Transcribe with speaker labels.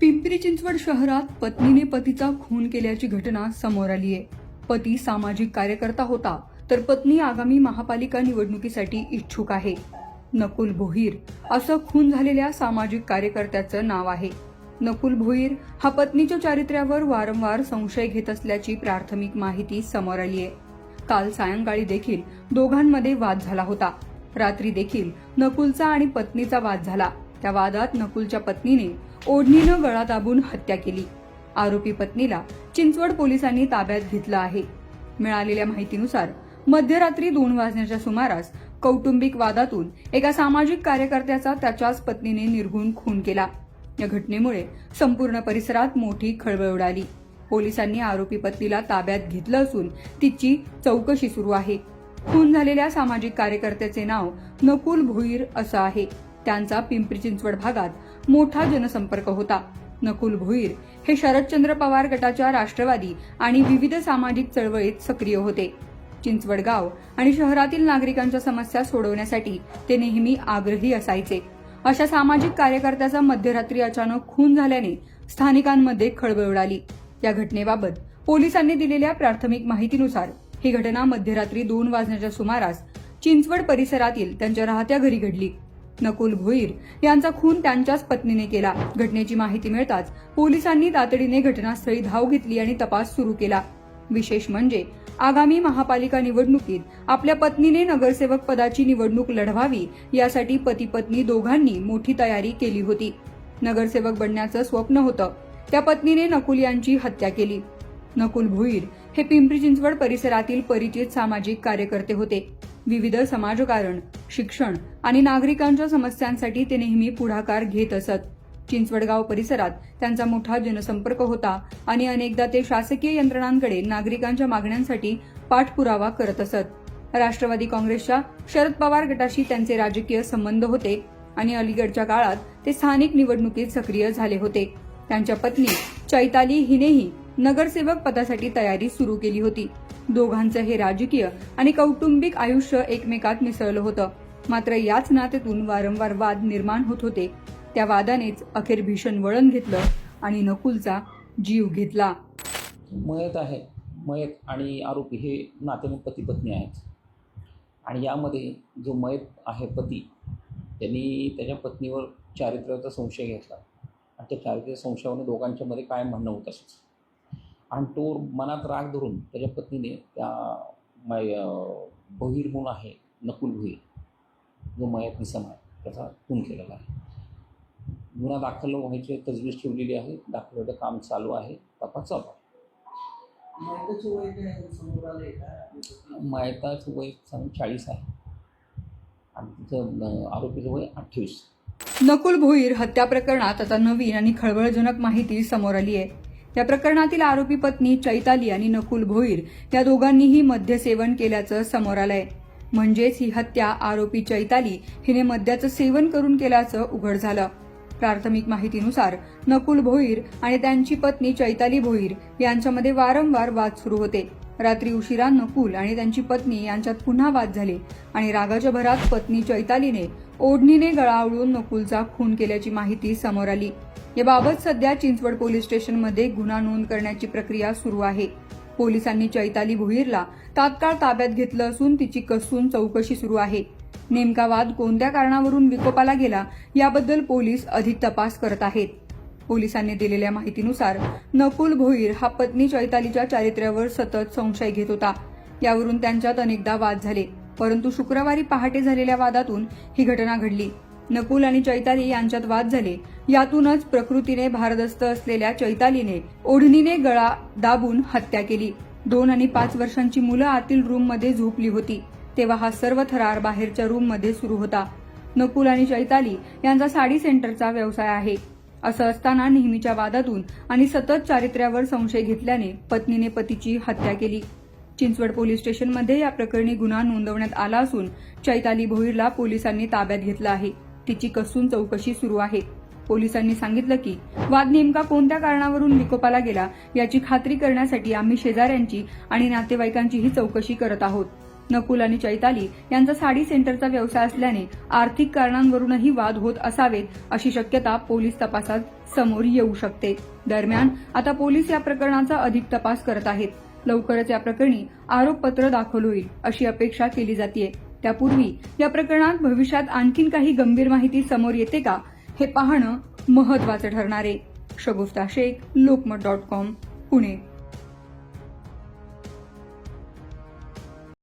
Speaker 1: पिंपरी चिंचवड शहरात पत्नीने पतीचा खून केल्याची घटना समोर आली आहे. पती सामाजिक कार्यकर्ता होता तर पत्नी आगामी महापालिका निवडणुकीसाठी इच्छुक आहे. नकुल भोईर असं खून झालेल्या सामाजिक कार्यकर्त्याचं नाव आहे. नकुल भोईर हा पत्नीच्या चारित्र्यावर वारंवार संशय घेत असल्याची प्राथमिक माहिती समोर आली आहे. काल सायंकाळी देखील दोघांमध्ये वाद झाला होता. रात्री देखील नकुलचा आणि पत्नीचा वाद झाला. त्या वादात नकुलच्या पत्नीने ओढणीनं गळा दाबून हत्या केली. आरोपी पत्नीला चिंचवड पोलिसांनी ताब्यात घेतलं आहे. मिळालेल्या माहितीनुसार मध्यरात्री दोन वाजण्याच्या सुमारास कौटुंबिक वादातून एका सामाजिक कार्यकर्त्याचा त्याच्याच पत्नीने निर्घुण खून केला. या घटनेमुळे संपूर्ण परिसरात मोठी खळबळ उडाली. पोलिसांनी आरोपी पत्नीला ताब्यात घेतलं असून तिची चौकशी सुरू आहे. खून झालेल्या सामाजिक कार्यकर्त्याचे नाव नकुल भोईर असं आहे. त्यांचा पिंपरी चिंचवड भागात मोठा जनसंपर्क होता. नकुल भोईर हे शरदचंद्र पवार गटाच्या राष्ट्रवादी आणि विविध सामाजिक चळवळीत सक्रिय होते. चिंचवड गाव आणि शहरातील नागरिकांच्या समस्या सोडवण्यासाठी ते नेहमी आग्रही असायचे. अशा सामाजिक कार्यकर्त्याचा मध्यरात्री अचानक खून झाल्याने स्थानिकांमध्ये खळबळ उडाली. या घटनेबाबत पोलिसांनी दिलेल्या प्राथमिक माहितीनुसार ही घटना मध्यरात्री दोन वाजण्याच्या सुमारास चिंचवड परिसरातील त्यांच्या राहत्या घरी घडली. नकुल भोईर यांचा खून त्यांच्याच पत्नीने केला. घटनेची माहिती मिळताच पोलिसांनी तातडीने घटनास्थळी धाव घेतली आणि तपास सुरू केला. विशेष म्हणजे आगामी महापालिका निवडणुकीत आपल्या पत्नीने नगरसेवक पदाची निवडणूक लढवावी यासाठी पती पत्नी दोघांनी मोठी तयारी केली होती. नगरसेवक बनण्याचं स्वप्न होतं. त्या पत्नीने नकुल यांची हत्या केली. नकुल भुईर हे पिंपरी चिंचवड परिसरातील परिचित सामाजिक कार्यकर्ते होते. विविध समाजकारण शिक्षण आणि नागरिकांच्या समस्यांसाठी ते नेहमी पुढाकार घेत असत. चिंचवडगाव परिसरात त्यांचा मोठा जनसंपर्क होता आणि अनेकदा ते शासकीय यंत्रणांकडे नागरिकांच्या मागण्यांसाठी पाठपुरावा करत असत. राष्ट्रवादी काँग्रेसच्या शरद पवार गटाशी त्यांचे राजकीय संबंध होते आणि अलीकडच्या काळात ते स्थानिक निवडणुकीत सक्रिय झाले होते. त्यांच्या पत्नी चैताली हिनेही नगरसेवक पदासाठी तयारी सुरू केली होती. दोघांचं हे राजकीय आणि कौटुंबिक आयुष्य एकमेकात मिसळलं होतं. मात्र याच नात्यातून वारंवार वाद निर्माण होत होते. त्या वादानेच अखेर भीषण वळण घेतलं आणि नकुलचा जीव घेतला.
Speaker 2: मयत आहे. मयत आणि आरोपी हे नात्याने पती पत्नी आहेत. आणि यामध्ये जो मयत आहे पती त्यांनी त्याच्या पत्नीवर चारित्र्याचा संशय घेतला. आणि त्या चारित्र्य संशयावरून दोघांच्यामध्ये काय म्हणणं होत असंच आणि तो मनात राग धरून त्याच्या पत्नीने त्या मय भोईर म्हणून आहे नकुल भोईर जो मयत निसम आहे त्याचा खून केलेला आहे. गुन्हा दाखल व्हायची तजवीज ठेवलेली आहे दाखल काम चालू आहे तपास चालू आहे
Speaker 3: मयताचं वय काय आहे? समोर आलंय का?
Speaker 2: मायताचं वय सांग चाळीस आहे. आणि तिचं आरोपीचं वय अठ्ठावीस.
Speaker 1: नकुल भोईर हत्या प्रकरणात आता नवीन आणि खळबळजनक माहिती समोर आली आहे. या प्रकरणातील आरोपी पत्नी चैताली आणि नकुल भोईर या दोघांनीही मद्यसेवन केल्याचं समोर आलंय. म्हणजेच ही हत्या आरोपी चैताली हिने मद्याचं सेवन करून केल्याचं उघड झालं. प्राथमिक माहितीनुसार नकुल भोईर आणि त्यांची पत्नी चैताली भोईर यांच्यामध्ये वारंवार वाद सुरू होते. रात्री उशिरा नकुल आणि त्यांची पत्नी यांच्यात पुन्हा वाद झाले आणि रागाच्या भरात पत्नी चैतालीने ओढणीने गळावळून नकुलचा खून केल्याची माहिती समोर आली. याबाबत सध्या चिंचवड पोलीस स्टेशनमध्ये गुन्हा नोंद करण्याची प्रक्रिया सुरू आहे. पोलिसांनी चैताली भुईरला तात्काळ ताब्यात घेतलं असून तिची कसून चौकशी सुरू आहे. नेमका वाद कोणत्या कारणावरून विकोपाला गेला याबद्दल पोलीस अधिक तपास करत आहेत. पोलिसांनी दिलेल्या माहितीनुसार नकुल भोईर हा पत्नी चैतालीच्या चारित्र्यावर सतत संशय घेत होता. यावरून त्यांच्यात अनेकदा वाद झाले. परंतु शुक्रवारी पहाटे झालेल्या वादातून ही घटना घडली. नकुल आणि चैताली यांच्यात वाद झाले. यातूनच प्रकृतीने भारदस्त असलेल्या चैतालीने ओढणीने गळा दाबून हत्या केली. दोन आणि पाच वर्षांची मुलं आतील रूममध्ये झोपली होती. तेव्हा हा सर्व थरार बाहेरच्या रूममध्ये सुरू होता. नकुल आणि चैताली यांचा साडी सेंटरचा व्यवसाय आहे. असं असताना नेहमीच्या वादातून आणि सतत चारित्र्यावर संशय घेतल्याने पत्नीने पतीची हत्या केली. चिंचवड पोलीस स्टेशनमध्ये या प्रकरणी गुन्हा नोंदवण्यात आला असून चैताली भोईरला पोलिसांनी ताब्यात घेतलं आहे. तिची कसून चौकशी सुरू आहे. पोलिसांनी सांगितलं की वाद नेमका कोणत्या कारणावरून विकोपाला गेला याची खात्री करण्यासाठी आम्ही शेजाऱ्यांची आणि नातेवाईकांचीही चौकशी करत आहोत. नकुल आणि चैताली यांचा साडी सेंटरचा व्यवसाय असल्याने आर्थिक कारणांवरूनही वाद होत असावेत अशी शक्यता पोलीस तपासात समोर येऊ शकते. दरम्यान आता पोलीस या प्रकरणाचा अधिक तपास करत आहेत. लवकरच या प्रकरणी आरोपपत्र दाखल होईल अशी अपेक्षा केली जाते त्यापूर्वी या प्रकरणात भविष्यात आणखीन काही गंभीर माहिती समोर येते का हे पाहणं महत्वाचं ठरणार आहे. Shagufta Shaikh Lokmat dot com Pune.